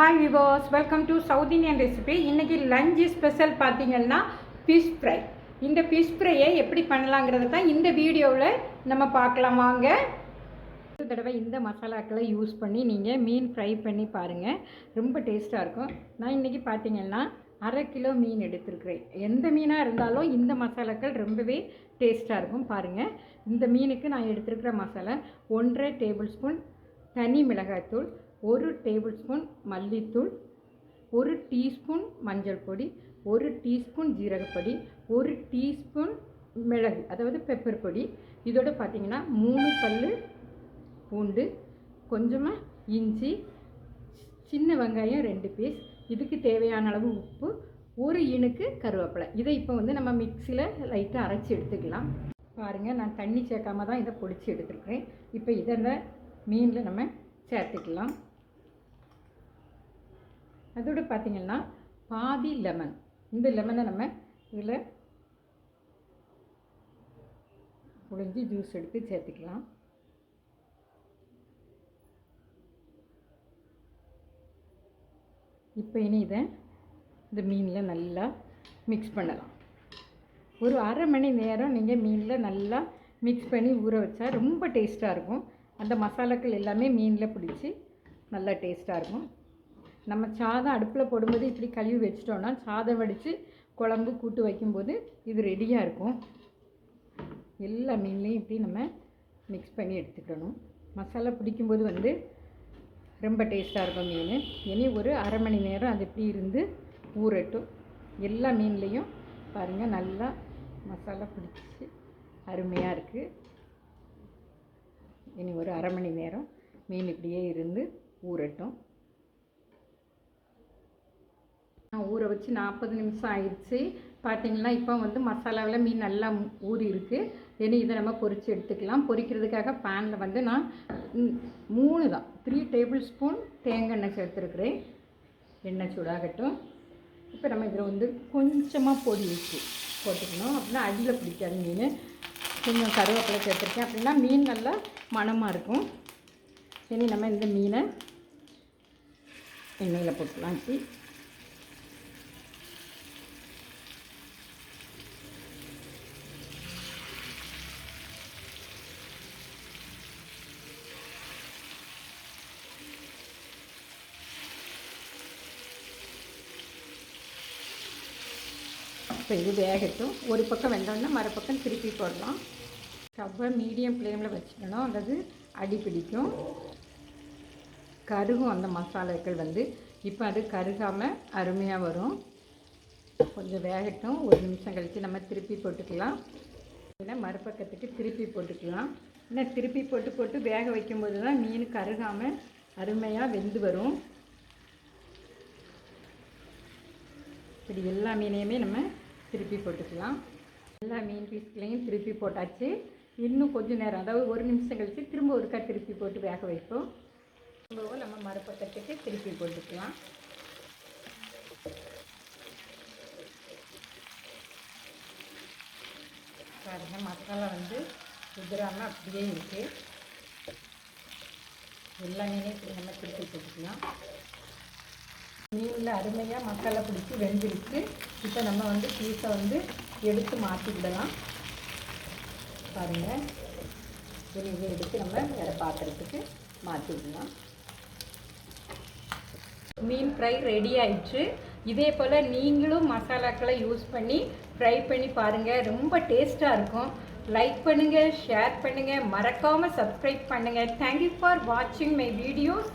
Hi viewers welcome to South Indian recipe இன்றைக்கி lunch special பார்த்தீங்கன்னா fish fry இந்த fish ஃப்ரையை எப்படி பண்ணலாங்கிறது தான் இந்த வீடியோவில் நம்ம பார்க்கலாம். வாங்க. ஒரு தடவை இந்த மசாலாக்களை யூஸ் பண்ணி நீங்கள் மீன் ஃப்ரை பண்ணி பாருங்கள் ரொம்ப டேஸ்ட்டாக இருக்கும். நான் இன்றைக்கி பார்த்தீங்கன்னா அரை கிலோ மீன் எடுத்துருக்குறேன். எந்த மீனாக இருந்தாலும் இந்த மசாலாக்கள் ரொம்பவே டேஸ்ட்டாக இருக்கும் பாருங்கள் இந்த மீனுக்கு நான் எடுத்துருக்கிற மசாலா ஒன்றரை டேபிள் ஸ்பூன் தனி மிளகாய்த்தூள் ஒரு டேபிள் ஸ்பூன் மல்லித்தூள் ஒரு டீஸ்பூன் மஞ்சள் பொடி ஒரு டீஸ்பூன் ஜீரகப்பொடி ஒரு டீஸ்பூன் மிளகு அதாவது பெப்பர் பொடி. இதோட பார்த்தீங்கன்னா மூணு பல் பூண்டு கொஞ்சமாக இஞ்சி சின்ன வெங்காயம் ரெண்டு பீஸ் இதுக்கு தேவையான அளவு உப்பு ஒரு இணுக்கு கருவேப்பிலை. இதை இப்போ வந்து நம்ம மிக்சியில் லைட்டாக அரைச்சி எடுத்துக்கலாம். பாருங்கள் நான் தண்ணி சேர்க்காம தான் இதை பொடிச்சு எடுத்துருக்கிறேன். இப்போ இதை மீனில் நம்ம சேர்த்துக்கலாம். அதோடு பார்த்திங்கன்னா பாதி லெமன் இந்த லெமனை நம்ம இதில் புழிஞ்சு ஜூஸ் எடுத்து சேர்த்துக்கலாம். இப்போ இனி இதை இந்த மீனில் நல்லா மிக்ஸ் பண்ணலாம். ஒரு அரை மணி நேரம் நீங்கள் மீனில் நல்லா மிக்ஸ் பண்ணி ஊற வச்சா ரொம்ப டேஸ்ட்டாக இருக்கும். அந்த மசாலாக்கள் எல்லாமே மீனில் பிடிச்சி நல்லா டேஸ்ட்டாக இருக்கும். நம்ம சாதம் அடுப்பில் போடும்போது இப்படி கழுவி வச்சிட்டோன்னா சாதம் வடித்து குழம்பு கூட்டு வைக்கும்போது இது ரெடியாக இருக்கும். எல்லா மீன்லேயும் இப்படி நம்ம மிக்ஸ் பண்ணி எடுத்துக்கணும். மசாலா பிடிக்கும்போது வந்து ரொம்ப டேஸ்ட்டாக இருக்கும் மீன். இனி ஒரு அரை மணி நேரம் அது இப்படி இருந்து ஊறட்டும். எல்லா மீன்லேயும் பாருங்கள் நல்லா மசாலா பிடிச்சி அருமையாக இருக்குது இனி ஒரு அரை மணி நேரம் மீன் இப்படியே இருந்து ஊறட்டும் நான் ஊற வச்சு நாற்பது நிமிஷம் ஆயிடுச்சு. பார்த்தீங்கன்னா இப்போ வந்து மசாலாவில் மீன் நல்லா ஊறி இருக்குது இனி இதை நம்ம பொரித்து எடுத்துக்கலாம். பொரிக்கிறதுக்காக பேனில் வந்து நான் மூணு தான். த்ரீ டேபிள் ஸ்பூன் தேங்காய் எண்ணெய் சேர்த்துருக்குறேன். எண்ணெய் சூடாகட்டும். இப்போ நம்ம இதில் வந்து கொஞ்சமாக பொடி வச்சு போட்டுக்கணும். அப்படின்னா அடியில் பிடிக்காது மீன். கொஞ்சம் கருவேப்பிலை சேர்த்துருக்கேன். அப்படின்னா மீன் நல்லா மணமாக இருக்கும். இனி நம்ம இந்த மீனை எண்ணெயில் போட்டுக்கலாம். இப்போ இது வேகட்டும். ஒரு பக்கம் வெந்தோடனே மறுபக்கம் திருப்பி போடலாம். ஸ்டவ்வை மீடியம் ஃப்ளேமில் வச்சுக்கணும். அல்லது அடி பிடிக்கும். கருகும் அந்த மசாலாக்கள் வந்து இப்போ அது கருகாமல் அருமையாக வரும். கொஞ்சம் வேகட்டும். ஒரு நிமிஷம் கழித்து நம்ம திருப்பி போட்டுக்கலாம். இல்லை மறுபக்கத்துக்கு திருப்பி போட்டுக்கலாம். ஏன்னா திருப்பி போட்டு போட்டு வேக வைக்கும்போது தான் மீன் கருகாமல் அருமையாக வெந்து வரும். இப்படி எல்லா மீனையுமே நம்ம திருப்பி போட்டுக்கலாம். எல்லா மீன் பீஸ்களையும் திருப்பி போட்டாச்சு. இன்னும் கொஞ்சம் நேரம் அதாவது ஒரு நிமிஷம் கழித்து திரும்ப ஒருக்கா திருப்பி போட்டு வேக வைப்போம். திரும்பவும் நம்ம மறுபக்கத்துக்கு திருப்பி போட்டுக்கலாம். பாருங்க மசாலா வந்து குதிராமல் அப்படியே இருக்குது எல்லா மீனையும் நம்ம திருப்பி போட்டுக்கலாம். மீனில் அருமையாக மசாலா பிடிச்சி வெந்திருக்கு. இப்போ நம்ம வந்து பீஸை வந்து எடுத்து மாற்றிக்கிடலாம் பாருங்கள் வெளியே இதை எடுத்து நம்ம வேறு பாத்திரத்துக்கு மாற்றிக்கலாம் மீன் ஃப்ரை ரெடி ஆயிடுச்சு. இதே போல் நீங்களும் மசாலாக்களை யூஸ் பண்ணி ஃப்ரை பண்ணி பாருங்கள் ரொம்ப டேஸ்ட்டாக இருக்கும். லைக் பண்ணுங்கள் ஷேர் பண்ணுங்கள் மறக்காமல் சப்ஸ்கிரைப் பண்ணுங்கள் தேங்க்யூ ஃபார் வாட்சிங் மை வீடியோஸ்